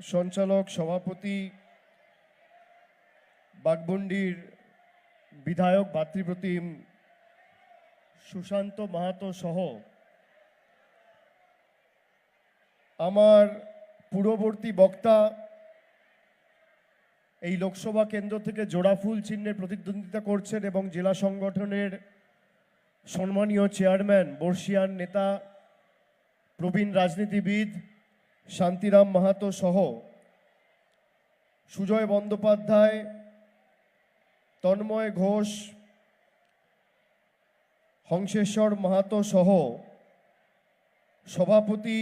সঞ্চালক, সভাপতি, বাগবন্ডির বিধায়ক, ভাতৃপ্রতিম সুশান্ত মাহাতো সহ আমার পূর্ববর্তী বক্তা এই লোকসভা কেন্দ্র থেকে জোড়াফুল চিহ্নে প্রতিদ্বন্দ্বিতা করছেন এবং জেলা সংগঠনের সম্মানীয় চেয়ারম্যান বর্ষিয়ান নেতা, প্রবীণ রাজনীতিবিদ শান্তিরাম মাহাতো সহ সুজয় বন্দ্যোপাধ্যায়, তন্ময় ঘোষ, হংসেশ্বর মাহাতো সহ সভাপতি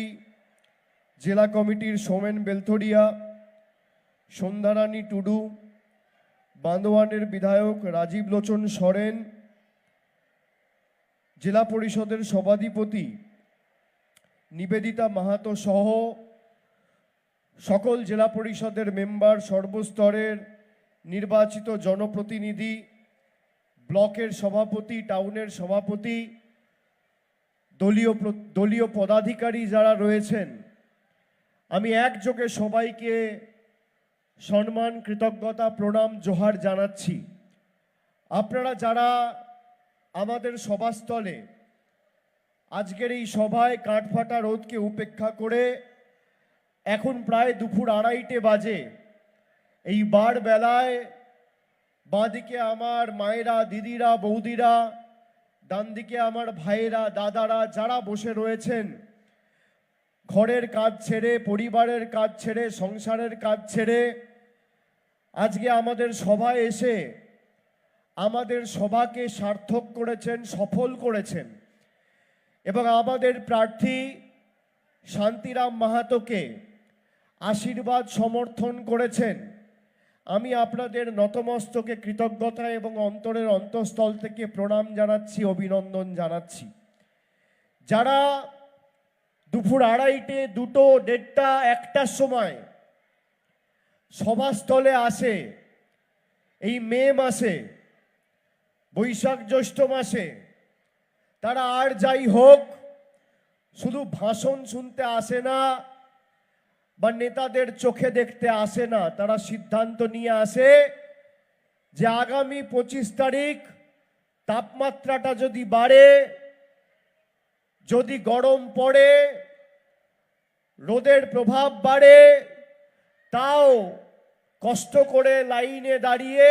জেলা কমিটির সোমেন বেলথরিয়া সন্ধ্যারানী টুডু, বান্দোয়ানের বিধায়ক রাজীব লোচন সরেন, জেলা পরিষদের সভাধিপতি নিবেদিতা মাহাতো সহ সকল জেলা পরিষদের মেম্বার, সর্বস্তরের নির্বাচিত জনপ্রতিনিধি, ব্লকের সভাপতি, টাউনের সভাপতি, দলীয় দলীয় পদাধিকারী যারা রয়েছেন, আমি একযোগে সবাইকে সম্মান, কৃতজ্ঞতা, প্রণাম, জোহার জানাচ্ছি। আপনারা যারা আমাদের সভাস্থলে আজকের এই সভায় কাঠফাটা রোদকে উপেক্ষা করে এখন প্রায় দুপুর আড়াইটে বাজে। এই বার বেলায় বাঁদিকে আমার মায়েরা, দিদিরা, বৌদিরা ডান দিকে আমার ভাইয়েরা, দাদারা যারা বসে রয়েছেন, ঘরের কাজ ছেড়ে, পরিবারের কাজ ছেড়ে, সংসারের কাজ ছেড়ে, আজকে আমাদের সভায় এসে আমাদের সভাকে সার্থক করেছেন, সফল করেছেন এবং আমাদের প্রার্থী শান্তিরাম মাহাতোকে আশীর্বাদ সমর্থন করেছেন। আমি আপনাদের নতমস্তকে কৃতজ্ঞতা এবং অন্তরের অন্তঃস্থল থেকে প্রণাম জানাচ্ছি, অভিনন্দন জানাচ্ছি। যারা দুপুর আড়াইটে দুটো, দেড়টা, একটার সময় সভাস্থলে আসে, এই মে মাসে, বৈশাখ জ্যৈষ্ঠ মাসে, তারা আর যাই হোক, শুধু ভাষণ শুনতে আসে না বা নেতাদের চোখে দেখতে আসে না, তারা সিদ্ধান্ত নিয়ে আসে যে আগামী পঁচিশ তারিখ তাপমাত্রাটা যদি বাড়ে, যদি গরম পড়ে, রোদের প্রভাব বাড়ে, তাও কষ্ট করে লাইনে দাঁড়িয়ে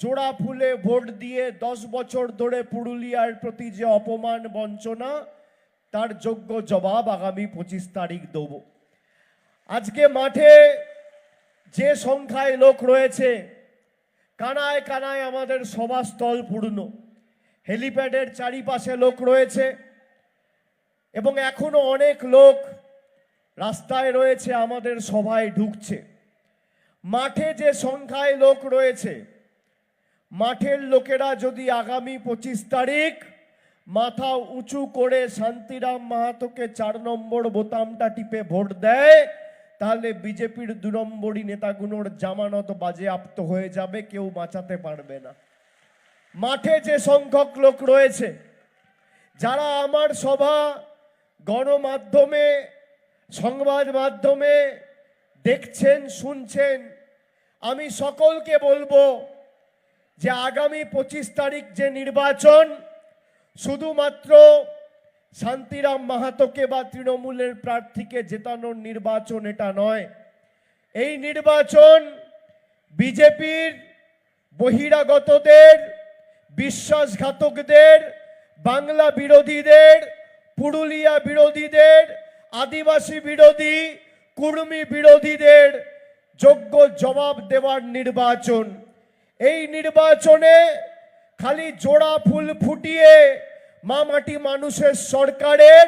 জোড়া ফুলে ভোট দিয়ে দশ বছর ধরে পুরুলিয়ার প্রতি যে অপমান বঞ্চনা, তার যোগ্য জবাব আগামী পঁচিশ তারিখ দেব। আজকে মাঠে যে সংখ্যায় লোক রয়েছে, কানায় কানায় আমাদের সভাস্থল পূর্ণ। হেলিপ্যাডের চারিপাশে লোক রয়েছে এবং এখনও অনেক লোক রাস্তায় রয়েছে, আমাদের সভায় ঢুকছে। মাঠে যে সংখ্যায় লোক রয়েছে, মাঠের লোকেরা যদি আগামী পঁচিশ তারিখ মাথা উঁচু করে শান্তিরাম মাহাতোকে চার নম্বর বোতামটা টিপে ভোট দেয় তাহলে বিজেপির দু নম্বরই নেতাগুলোর জামানত বাজেয়াপ্ত হয়ে যাবে, কেউ বাঁচাতে পারবে না। মাঠে যে সংখ্যক লোক রয়েছে, যারা আমার সভা, গণমাধ্যমে, সংবাদ মাধ্যমে দেখছেন, শুনছেন, আমি সকলকে বলব যে আগামী পঁচিশ তারিখ যে নির্বাচন, শুধুমাত্র শান্তিরাম মাহাতোকে বা তৃণমূলের প্রার্থীকে জেতানোর নির্বাচন এটা নয়। এই নির্বাচন বিজেপির বহিরাগতদের, বিশ্বাসঘাতকদের, বাংলা বিরোধীদের, পুরুলিয়া বিরোধীদের, আদিবাসী বিরোধী, কুর্মী বিরোধীদের যোগ্য জবাব দেওয়ার নির্বাচন। এই নির্বাচনে খালি জোড়া ফুল ফুটিয়ে মামাটি মানুষের সরকারের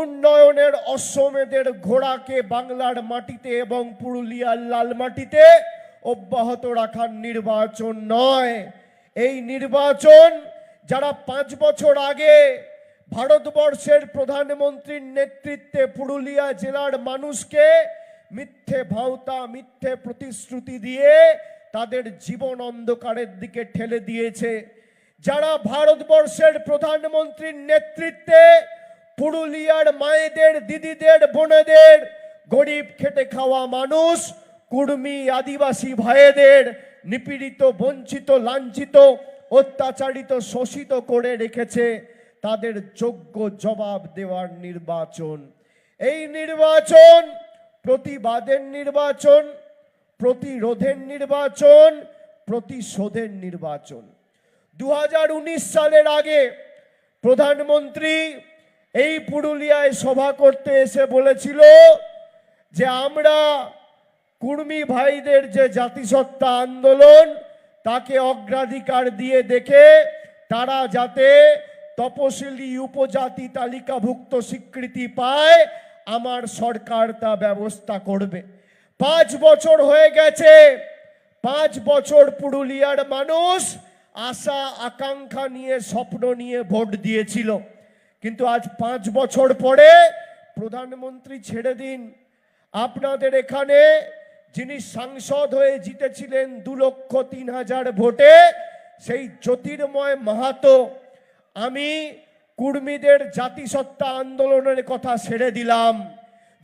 উন্নয়নের অশ্বমেধের ঘোড়াকে বাংলার মাটিতে এবং পুরুলিয়ার লাল মাটিতে অব্যাহত রাখার নির্বাচন নয়। এই নির্বাচন যারা পাঁচ বছর আগে ভারতবর্ষের প্রধানমন্ত্রীর নেতৃত্বে পুরুলিয়া জেলার মানুষকে মিথ্যে ভাওতা, মিথ্যে প্রতিশ্রুতি দিয়ে তাদের জীবন অন্ধকারের দিকে ঠেলে দিয়েছে। যারা ভারতবর্ষের প্রধানমন্ত্রীর নেতৃত্বে পুরুলিয়ার মায়েদের, দিদিদের, বোনেদের গরিব খেটে খাওয়া মানুষ, কুর্মী, আদিবাসী ভাইয়েদের নিপীড়িত, বঞ্চিত, লাঞ্ছিত, অত্যাচারিত, শোষিত করে রেখেছে তাদের যোগ্য জবাব দেওয়ার নির্বাচন। এই নির্বাচন প্রতিবাদের নির্বাচন, প্রতিরোধের নির্বাচন, প্রতিশোধের নির্বাচন। দু হাজার উনিশ সালের আগে প্রধানমন্ত্রী এই পুরুলিয়ায় সভা করতে এসে বলেছিল যে আমরা কুর্মী ভাইদের যে জাতিসত্তা আন্দোলন, তাকে অগ্রাধিকার দিয়ে দেখে তারা যাতে তপশিলি উপজাতি তালিকাভুক্ত স্বীকৃতি পায়, আমার সরকার তা ব্যবস্থা করবে। পাঁচ বছর হয়ে গেছে, পাঁচ বছর পুরুলিয়ার মানুষ আশা, আকাঙ্ক্ষা নিয়ে, স্বপ্ন নিয়ে ভোট দিয়েছিল। কিন্তু আজ পাঁচ বছর পরে প্রধানমন্ত্রী ছেড়ে দিন। আপনাদের এখানে যিনি সাংসদ হয়ে জিতেছিলেন দু লক্ষ তিন হাজার ভোটে, সেই জ্যোতির্ময় মাহাতো, আমি কুর্মীদের জাতিসত্তা আন্দোলনের কথা ছেড়ে দিলাম।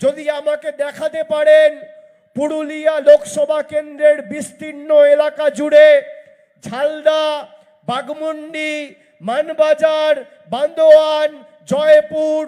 যদি আমাকে দেখাতে পারেন, পুরুলিয়া লোকসভা কেন্দ্রের বিস্তীর্ণ এলাকা জুড়ে ঝালদা বাগমুন্ডি মানবাজার বান্দোয়ান জয়পুর।